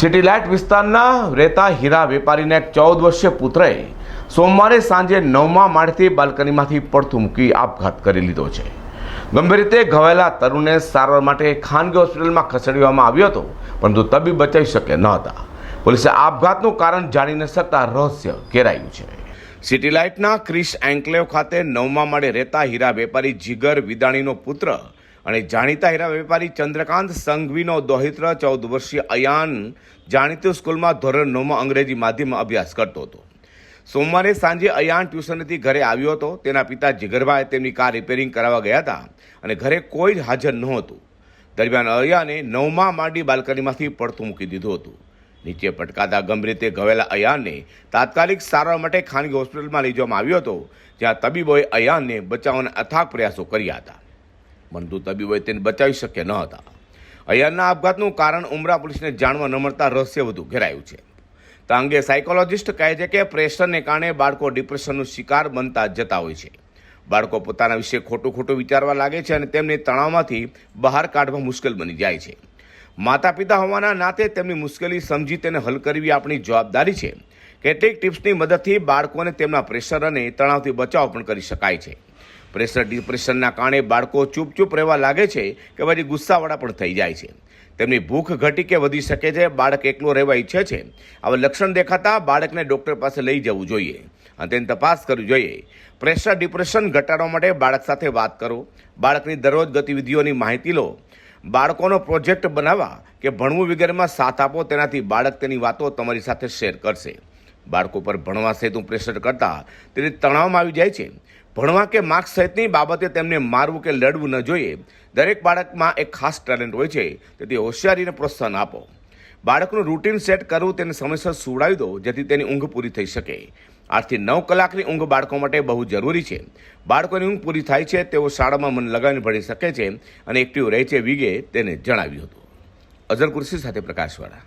City light વિસ્તારના રહેતા હીરા વેપારીને ચૌદ વર્ષીય પુત્રએ સોમવારે સાંજે નવમા માળથી બાલ્કનીમાંથી પડતું મૂકી આપઘાત કરી લીધો છે. ગંભીર રીતે ઘવાયેલા તરુણને સારવાર માટે ખાનગી હોસ્પિટલમાં ખસેડવામાં આવ્યો હતો, પરંતુ તબીબ બચાવી શકે ન હતા. પોલીસે આપઘાતનું કારણ જાણી ન રહસ્ય ઘેરાયું છે. સિટી લાઇટના ક્રિશ એન્કલેવ ખાતે નવમા માળે રહેતા હીરા વેપારી જીગર વિદાણીનો પુત્ર અને જાણીતા હીરા વેપારી ચંદ્રકાંત સંઘવીનો દોહિત્ર ચૌદ વર્ષીય અયાન જાણીતી સ્કૂલમાં ધોરણ નવમાં અંગ્રેજી માધ્યમમાં અભ્યાસ કરતો હતો. સોમવારે સાંજે અયાન ટ્યુશનથી ઘરે આવ્યો હતો. તેના પિતા જીગરભાઈ તેમની કાર રિપેરિંગ કરાવવા ગયા હતા અને ઘરે કોઈ જ હાજર નહોતું. દરમિયાન અયાને નવમા માંડી બાલ્કનીમાંથી પડતું મૂકી દીધું હતું. નીચે પટકાતા ગંભીર રીતે ઘવેલા અયાનને તાત્કાલિક સારવાર માટે ખાનગી હોસ્પિટલમાં લઈ જવામાં આવ્યો હતો, જ્યાં તબીબોએ અયાનને બચાવવાના અથાગ પ્રયાસો કર્યા હતા. પરંતુ તબીબોએ તેને બચાવી શક્યા ન હતા. અયાનના આપઘાતનું કારણ ઉમરા પોલીસને જાણવા ન મળતા રહસ્ય વધુ ઘેરાયું છે. તો અંગે સાયકોલોજિસ્ટ કહે છે કે પ્રેશરને કારણે બાળકો ડિપ્રેશનનો શિકાર બનતા જતા હોય છે. બાળકો પોતાના વિશે ખોટું ખોટું વિચારવા લાગે છે અને તેમને તણાવમાંથી બહાર કાઢવા મુશ્કેલ બની જાય છે. માતા પિતા હોવાના નાતે તેમની મુશ્કેલી સમજી તેને હલ કરવી આપણી જવાબદારી છે. કેટલીક ટિપ્સની મદદથી બાળકોને તેમના પ્રેશર અને તણાવથી બચાવ પણ કરી શકાય છે. પ્રેશર ડિપ્રેશનના કારણે બાળકો ચૂપ ચૂપ રહેવા લાગે છે કે પછી ગુસ્સાવાળા પણ થઈ જાય છે. તેમની ભૂખ ઘટી કે વધી શકે છે, બાળક એકલો રહેવા ઈચ્છે છે. આવા લક્ષણ દેખાતા બાળકને ડૉક્ટર પાસે લઈ જવું જોઈએ અને તેની તપાસ કરવી જોઈએ. પ્રેશર ડિપ્રેશન ઘટાડવા માટે બાળક સાથે વાત કરો. બાળકની દરરોજ ગતિવિધિઓની માહિતી લો. બાળકોનો પ્રોજેક્ટ બનાવવા કે ભણવું વગેરેમાં સાથ આપો, તેનાથી બાળક તેની વાતો તમારી સાથે શેર કરશે. બાળકો પર ભણવા સહિતનું પ્રેશર કરતા તેને તણાવમાં આવી જાય છે. ભણવા કે માર્ક્સ સહિતની બાબતે તેમને મારવું કે લડવું ન જોઈએ. દરેક બાળકમાં એક ખાસ ટેલેન્ટ હોય છે. તેથી હોશિયારીને પ્રોત્સાહન આપો. બાળકનું રૂટીન સેટ કરવું તેને સમયસર સુવડાવી દો, જેથી તેની ઊંઘ પૂરી થઈ શકે. આઠથી નવ કલાકની ઊંઘ બાળકો માટે બહુ જરૂરી છે. બાળકોની ઊંઘ પૂરી થાય છે, તેઓ શાળામાં મન લગાવીને ભણી શકે છે અને એક્ટિવ રહે છે, વિગે તેને જણાવ્યું હતું. અઝર કુર્સી સાથે પ્રકાશવાળા.